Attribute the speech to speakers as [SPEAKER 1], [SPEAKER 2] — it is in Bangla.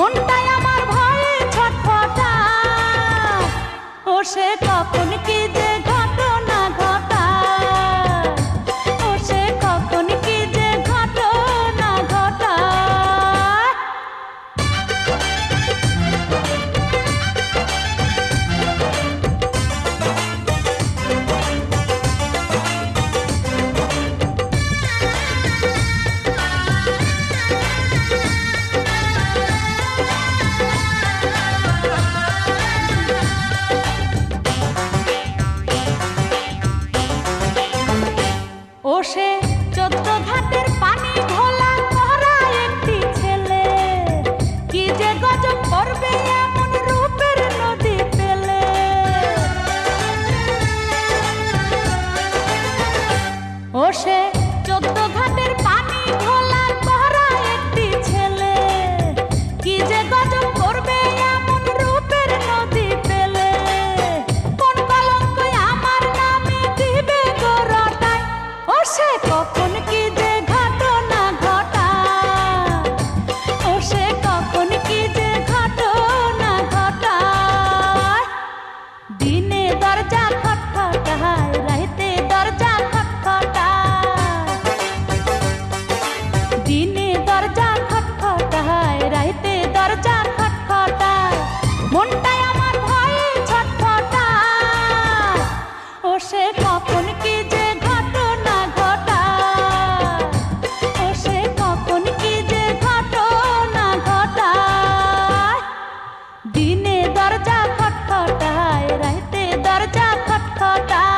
[SPEAKER 1] মনটাই আমার ভয়ে ছটফটা। ও সে কখন করবে nota.